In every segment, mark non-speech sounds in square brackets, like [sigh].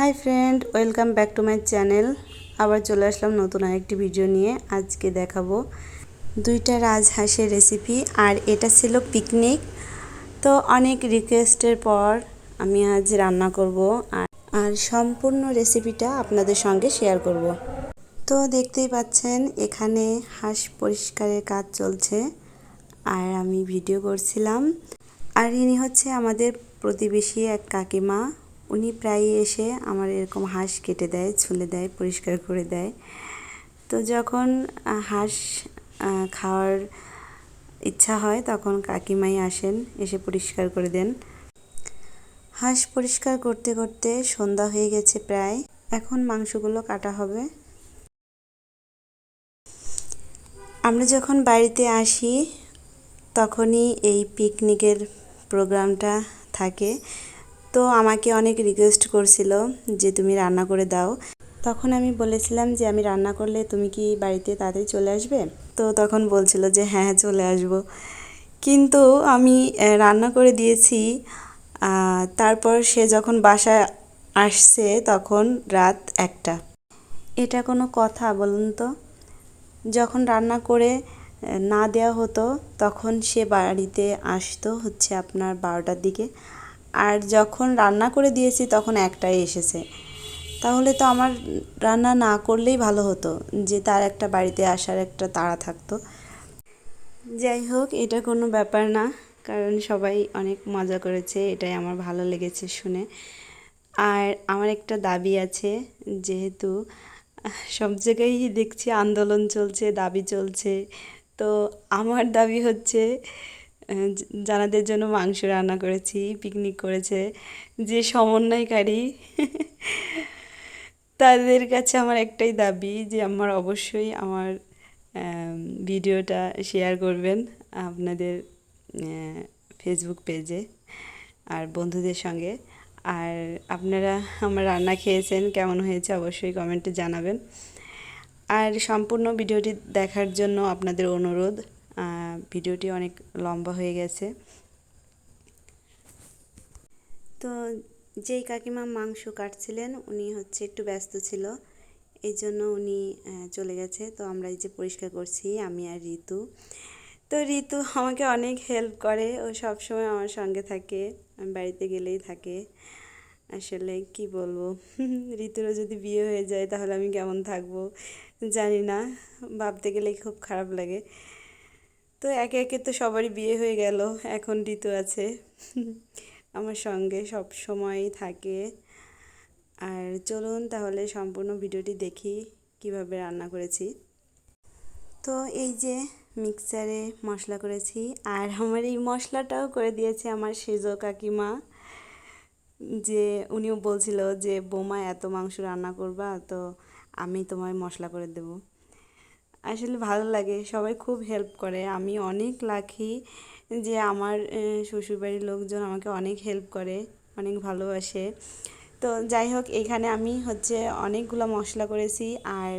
Hi friend, welcome back to my channel. আবার চলে আসলাম নতুন আরেকটি ভিডিও নিয়ে। আজকে দেখাবো দুইটা রাজহাঁসের রেসিপি আর এটা ছিল পিকনিক তো অনেক রিকোয়েস্টের পর আমি আজ রান্না করব, আর আর সম্পূর্ণ রেসিপিটা আপনাদের সঙ্গে শেয়ার করব। তো দেখতেই পাচ্ছেন, এখানে হাঁস পরিষ্কারের কাজ চলছে, আর আমি ভিডিও করছিলাম। আর ইনি হচ্ছে আমাদের প্রতিবেশী এক কাকিমা। উনি প্রায়ই এসে আমার এরকম হাঁস কেটে দেয়, ছুলে দেয়, পরিষ্কার করে দেয়। তো যখন হাঁস খাওয়ার ইচ্ছা হয় তখন কাকিমাই আসেন, এসে পরিষ্কার করে দেন। হাঁস পরিষ্কার করতে করতে সন্ধ্যা হয়ে গেছে প্রায়, এখন মাংসগুলো কাটা হবে। আমরা যখন বাড়িতে আসি, তখনই এই পিকনিকের প্রোগ্রামটা থাকে। তো আমাকে অনেক রিকোয়েস্ট করছিল যে তুমি রান্না করে দাও। তখন আমি বলেছিলাম যে আমি রান্না করলে তুমি কি বাড়িতে তাড়াতাড়ি চলে আসবে? তো তখন বলছিল যে হ্যাঁ হ্যাঁ চলে আসব। কিন্তু আমি রান্না করে দিয়েছি। তারপর সে যখন বাসায় আসছে তখন রাত একটা। এটা কোনো কথা বলুন তো। যখন রান্না করে না দেওয়া হতো তখন সে বাড়িতে আসতো হচ্ছে আপনার বারোটার দিকে। আর যখন রান্না করে দিয়েছি তখন একটাই এসেছে। তাহলে তো আমার রান্না না করলেই ভালো হতো, যে তার একটা বাড়িতে আসার একটা তাড়া থাকতো। যাই হোক, এটা কোনো ব্যাপার না, কারণ সবাই অনেক মজা করেছে, এটাই আমার ভালো লেগেছে শুনে। আর আমার একটা দাবি আছে, যেহেতু সব জায়গায় দেখছি আন্দোলন চলছে, দাবি চলছে, তো আমার দাবি হচ্ছে জানাদের জন্য মাংস রান্না করেছি পিকনিক করেছে, যে সমন্বয়কারী। তাদের কাছে আমার একটাই দাবি যে আমার অবশ্যই আমার ভিডিওটা শেয়ার করবেন আপনাদের ফেসবুক পেজে আর বন্ধুদের সঙ্গে। আর আপনারা আমার রান্না খেয়েছেন, কেমন হয়েছে অবশ্যই কমেন্টে জানাবেন। আর সম্পূর্ণ ভিডিওটি দেখার জন্য আপনাদের অনুরোধ। ভিডিওটি অনেক লম্বা হয়ে গেছে। তো যেই কাকিমা মাংস কাটছিলেন, উনি হচ্ছে একটু ব্যস্ত ছিল। এই জন্য উনি চলে গেছে। তো আমরা এই যে পরিষ্কার করছি, আমি আর ঋতু। তো ঋতু আমাকে অনেক হেল্প করে। ও সব সময় আমার সঙ্গে থাকে, আমি বাড়িতে গেলেই থাকে। আসলে কি বলব? [laughs] ঋতুরও যদি বিয়ে হয়ে যায়, তাহলে আমি কেমন থাকব? জানি না। ভাবতে গেলে খুব খারাপ লাগে। তো একে একে তো সবারই বিয়ে হয়ে গেল, এখন ঋতু আছে। আমার সঙ্গে সব সময় থাকে। আর চলুন তাহলে সম্পূর্ণ ভিডিওটি দেখি কীভাবে রান্না করেছি। তো এই যে মিক্সারে মশলা করেছি, আর আমার এই মশলাটাও করে দিয়েছে আমার সেজো কাকিমা। যে উনিও বলছিল যে, বোমা, এত মাংস রান্না করবা, তো আমি তোমায় মশলা করে দেবো। আসলে ভালো লাগে, সবাই খুব হেল্প করে। আমি অনেক লাখি যে আমার শ্বশুরবাড়ির লোকজন আমাকে অনেক হেল্প করে, অনেক ভালোবাসে। তো যাই হোক, এখানে আমি হচ্ছে অনেকগুলো মশলা করেছি আর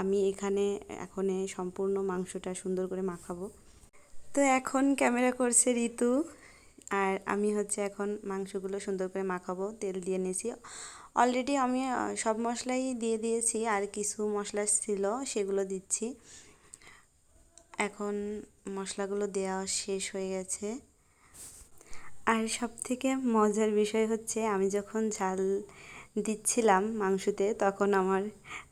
আমি এখানে এখন সম্পূর্ণ মাংসটা সুন্দর করে মাখাবো। তো এখন ক্যামেরা করছে ঋতু আর আমি হচ্ছে এখন মাংসগুলো সুন্দর করে মাখাবো, তেল দিয়ে নিয়েছি। অলরেডি আমি সব মশলাই দিয়ে দিয়েছি, আর কিছু মশলা ছিল, সেগুলো দিচ্ছি। এখন মশলাগুলো দেওয়া শেষ হয়ে গেছে। আর সব থেকে মজার বিষয় হচ্ছে, আমি যখন ঝাল দিচ্ছিলাম মাংসতে, তখন আমার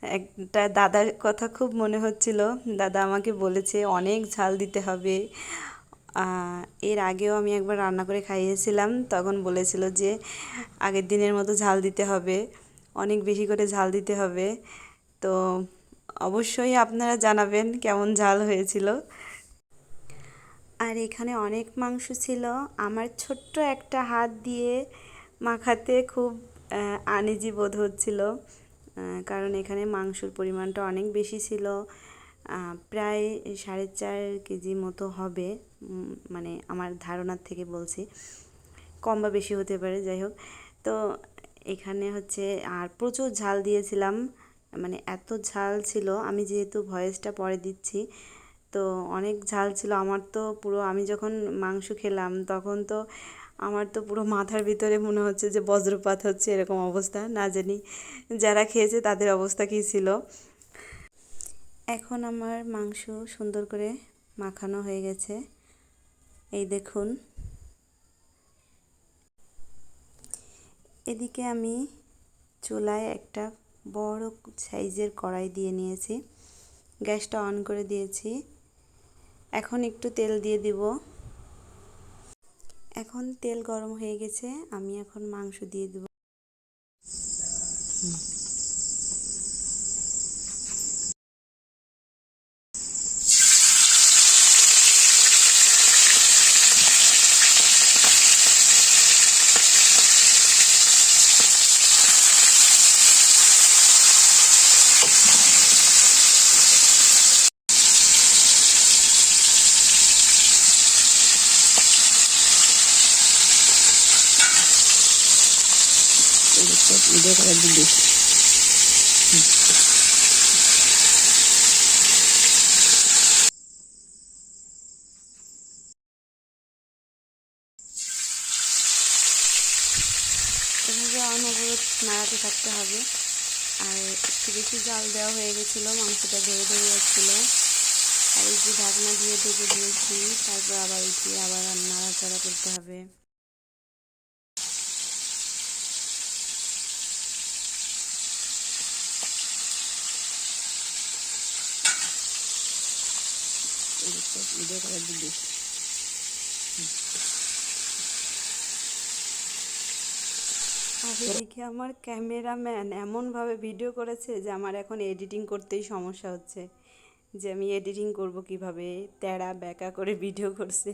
একটা দাদার কথা খুব মনে হচ্ছিল। দাদা আমাকে বলেছে, অনেক ঝাল দিতে হবে। এর আগেও আমি একবার রান্না করে খাইয়েছিলাম, তখন বলেছিল যে আগের দিনের মতো ঝাল দিতে হবে, অনেক বেশি করে ঝাল দিতে হবে। তো অবশ্যই আপনারা জানাবেন কেমন ঝাল হয়েছিল। আর এখানে অনেক মাংস ছিল, আমার ছোট্ট একটা হাত দিয়ে মাখাতে খুব আনিজি বোধ হচ্ছিল কারণ এখানে মাংসর পরিমাণটা অনেক বেশি ছিল। প্রায় সাড়ে চার কেজি মতো হবে মানে আমার ধারণার থেকে বলছি। কম বা বেশি হতে পারে, যাই হোক। তো এখানে হচ্ছে, আর প্রচুর ঝাল দিয়েছিলাম মানে এত ঝাল ছিল, আমি যেহেতু ভয়েসটা পরে দিচ্ছি, তো অনেক ঝাল ছিল। আমার তো পুরো, আমি যখন মাংস খেলাম, তখন তো আমার তো পুরো মাথার ভিতরে মনে হচ্ছে যে বজ্রপাত হচ্ছে, এরকম অবস্থা, না জানি যারা খেয়েছে তাদের অবস্থা কী ছিল। এখন আমার মাংস সুন্দর করে মাখানো হয়ে গেছে। এই দেখুন। এদিকে আমি চুলায় একটা বড় সাইজের কড়াই দিয়ে নিয়েছি। গ্যাসটা অন করে দিয়েছি। এখন একটু তেল দিয়ে দিব। এখন তেল গরম হয়ে গেছে, আমি এখন মাংস দিয়ে দেব। ভিডিও করার দিদি এভাবে অনবরত নাড়াতে থাকতে হবে। আর একটু বেশি জাল দেওয়া হয়ে গেছিল, মাংসটা ধরে ধরে যাচ্ছিল। আর এই যে ঢাকনা দিয়ে ঢেকে দিয়েছি, তারপর আবার উঠিয়ে আবার নাড়াচাড়া করতে হবে। ভিডিও করার দিদি আর আমার ক্যামেরাম্যান এমনভাবে ভিডিও করেছে যে আমার এখন এডিটিং করতেই সমস্যা হচ্ছে। যে আমি এডিটিং করব কীভাবে? তেড়া ব্যাকা করে ভিডিও করছে।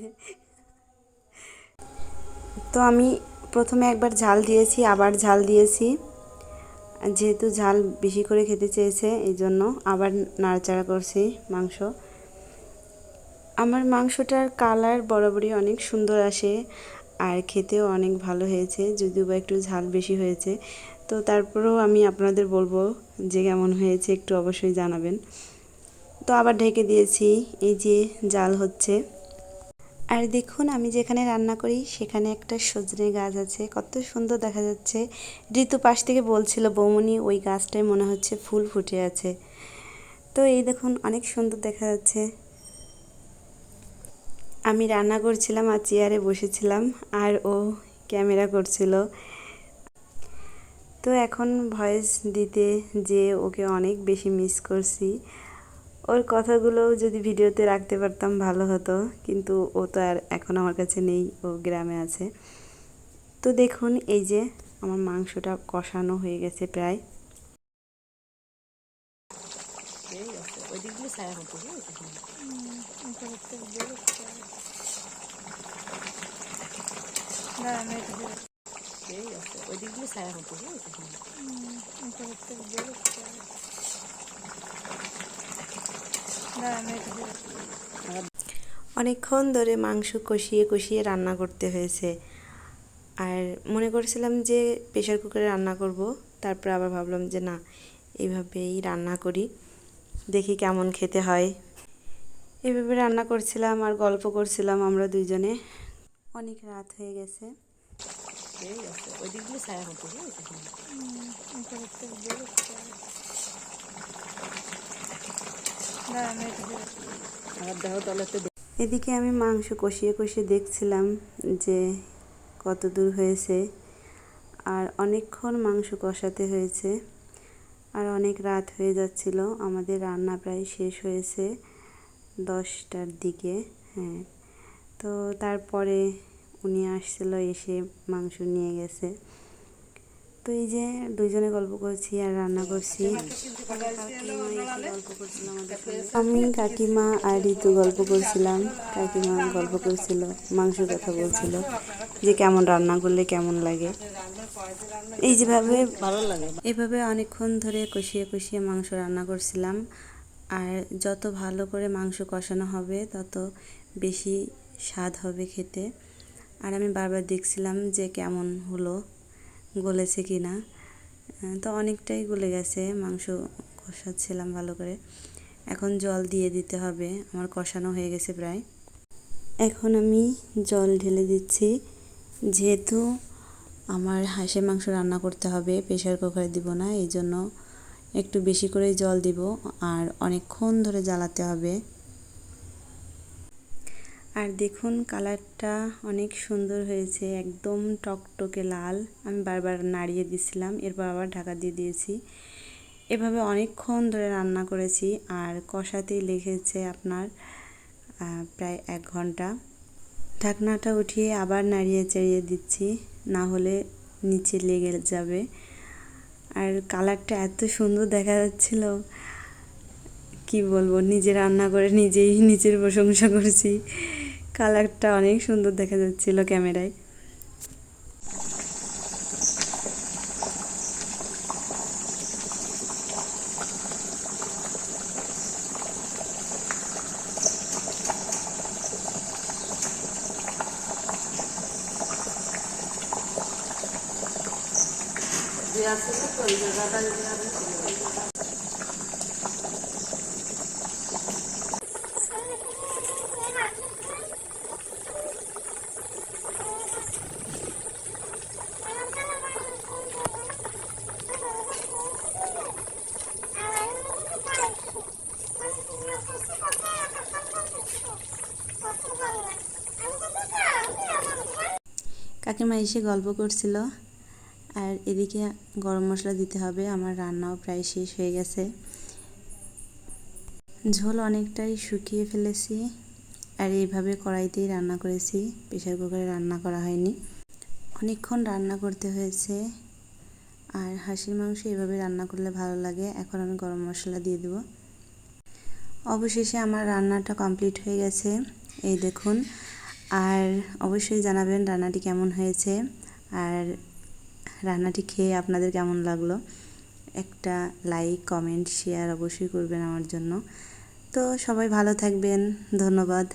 তো আমি প্রথমে একবার ঝাল দিয়েছি আবার ঝাল দিয়েছি। যেহেতু ঝাল বেশি করে খেতে চেয়েছে এই জন্য আবার নাড়াচাড়া করছি মাংস। আমার মাংসটার কালার বরাবরই অনেক সুন্দর আসে আর খেতেও অনেক ভালো হয়েছে, যদিও বা একটু ঝাল বেশি হয়েছে। তো তারপরেও আমি আপনাদের বলব যে কেমন হয়েছে, একটু অবশ্যই জানাবেন। তো আবার ঢেকে দিয়েছি, এই যে জাল হচ্ছে। আর দেখুন, আমি যেখানে রান্না করি, সেখানে একটা সজনে গাছ আছে। কত সুন্দর দেখা যাচ্ছে। ঋতু পাশ থেকে বলছিল বৌমনি, ওই গাছটায় মনে হচ্ছে ফুল ফুটে আছে। তো এই দেখুন, অনেক সুন্দর দেখা যাচ্ছে। আমি রান্না করছিলাম, আর চেয়ারে বসেছিলাম, আর ও ক্যামেরা করছিল। তো এখন ভয়েস দিতে যে ওকে অনেক বেশি মিস করছি। ওর কথাগুলো যদি ভিডিওতে রাখতে পারতাম ভালো হতো, কিন্তু ও তো আর এখন আমার কাছে নেই, ও গ্রামে আছে। তো দেখুন, এই যে আমার মাংসটা কষানো হয়ে গেছে প্রায় এই আছে ওই দিকগুলো ছায়া হতো আছে। ওই দিকগুলো ছায়া হতো অনেকক্ষণ ধরে মাংস কষিয়ে কষিয়ে রান্না করতে হয়েছে। আর মনে করেছিলাম যে প্রেশার কুকারে রান্না করব তারপর আবার ভাবলাম যে না এইভাবেই রান্না করি। দেখি কেমন খেতে হয়। এভাবে রান্না করছিলাম আর গল্প করছিলাম আমরা দুইজনে। অনেক রাত হয়ে গেছে। এদিকে আমি মাংস কষিয়ে কষিয়ে দেখছিলাম যে কত দূর হয়েছে আর অনেকক্ষণ মাংস কষাতে হয়েছে। আর অনেক রাত হয়ে যাচ্ছিল। আমাদের রান্না প্রায় শেষ হয়েছে দশটার দিকে হ্যাঁ। তো তারপরে উনি আসছিল, এসে মাংস নিয়ে গেছে। তো এই যে দুইজনে গল্প করছি আর রান্না করছি। আমি কাকিমা আর ঋতু গল্প করছিলাম। কাকিমা গল্প করছিল মাংসের কথা বলছিল যে কেমন রান্না করলে কেমন লাগে। এই যেভাবে ভালো লাগে এভাবে অনেকক্ষণ ধরে কষিয়ে কষিয়ে মাংস রান্না করছিলাম। আর যত ভালো করে মাংস কষানো হবে, তত বেশি স্বাদ হবে খেতে। আর আমি বারবার দেখছিলাম যে কেমন হলো। গলেছে কি না? তো অনেকটাই গলে গেছে, মাংস কষাচ্ছিলাম ভালো করে। এখন জল দিয়ে দিতে হবে, আমার কষানো হয়ে গেছে প্রায়। এখন আমি জল ঢেলে দিচ্ছি। যেহেতু আমার হাঁসের মাংস রান্না করতে হবে প্রেশার কুকারে দিব না, এই জন্য একটু বেশি করে জল দিব, আর অনেকক্ষণ ধরে জ্বালাতে হবে। আর দেখুন, কালারটা অনেক সুন্দর হয়েছে, একদম টকটকে লাল। আমি বারবার নাড়িয়ে দিছিলাম, এরপর আবার ঢাকা দিয়ে দিয়েছি। এভাবে অনেকক্ষণ ধরে রান্না করেছি, আর কষাতেই লেগেছে আপনার প্রায় এক ঘণ্টা। ঢাকনাটা উঠিয়ে আবার নাড়িয়ে চাড়িয়ে দিচ্ছি, না হলে নিচে লেগে যাবে। আর কালারটা এত সুন্দর দেখা যাচ্ছিল, কি বলব, নিজে রান্না করে নিজেই নিজের প্রশংসা করছি। কালারটা অনেক সুন্দর দেখা যাচ্ছিল ক্যামেরায়। কাকিমা এসে গল্প করছিল। আর এদিকে গরম মশলা দিতে হবে, আমার রান্নাও প্রায় শেষ হয়ে গেছে। ঝোল অনেকটাই শুকিয়ে ফেলেছি, আর এইভাবে কড়াইতেই রান্না করেছি প্রেশার কুকারে রান্না করা হয়নি। অনেকক্ষণ রান্না করতে হয়েছে, আর হাঁসির মাংস এভাবে রান্না করলে ভালো লাগে। এখন আমি গরম মশলা দিয়ে দেবো। অবশেষে আমার রান্নাটা কমপ্লিট হয়ে গেছে। এই দেখুন আর অবশ্যই জানাবেন রান্নাটি কেমন হয়েছে আর রান্নাটি খেয়ে আপনাদের কেমন লাগল। একটা লাইক কমেন্ট শেয়ার অবশ্যই করবেন আমার জন্য। তো সবাই ভালো থাকবেন। ধন্যবাদ।